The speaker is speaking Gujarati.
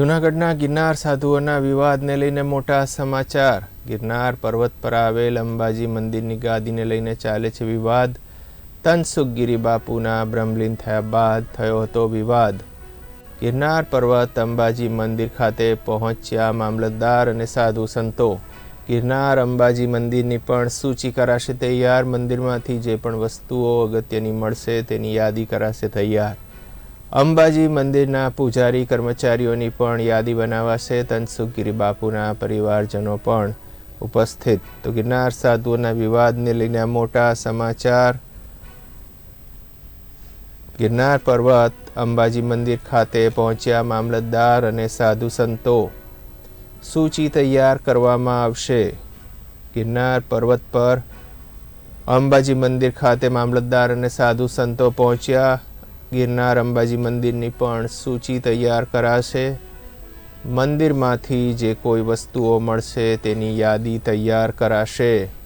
જૂનાગઢના ગિરનાર સાધુઓના વિવાદને લઈને મોટા સમાચાર. ગિરનાર પર્વત પર આવેલ અંબાજી મંદિરની ગાદીને લઈને ચાલે છે વિવાદ. તનસુખગીરી બાપુના બ્રહ્મલીન થયા બાદ થયો હતો વિવાદ. ગિરનાર પર્વત અંબાજી મંદિર ખાતે પહોંચ્યા મામલતદાર અને સાધુ સંતો. ગિરનાર અંબાજી મંદિરની પણ સૂચિ કરાશે તૈયાર. મંદિરમાંથી જે પણ વસ્તુઓ અગત્યની મળશે તેની યાદી કરાશે તૈયાર. અંબાજી મંદિરના પૂજારી, કર્મચારીઓની પણ યાદી બનાવાશે. તનસુખગીરી બાપુના પરિવારજનો પણ ઉપસ્થિત. તો ગિરનાર સાધુઓના વિવાદને લઈને મોટા સમાચાર. ગિરનાર પર્વત અંબાજી મંદિર ખાતે પહોંચ્યા મામલતદાર અને સાધુ સંતો. સૂચિ તૈયાર કરવામાં આવશે. ગિરનાર પર્વત પર અંબાજી મંદિર ખાતે મામલતદાર અને સાધુ સંતો પહોંચ્યા. ગિરનાર અંબાજી મંદિરની પણ સૂચિ તૈયાર કરાશે. મંદિરમાંથી જે કોઈ વસ્તુઓ મળશે તેની યાદી તૈયાર કરાશે.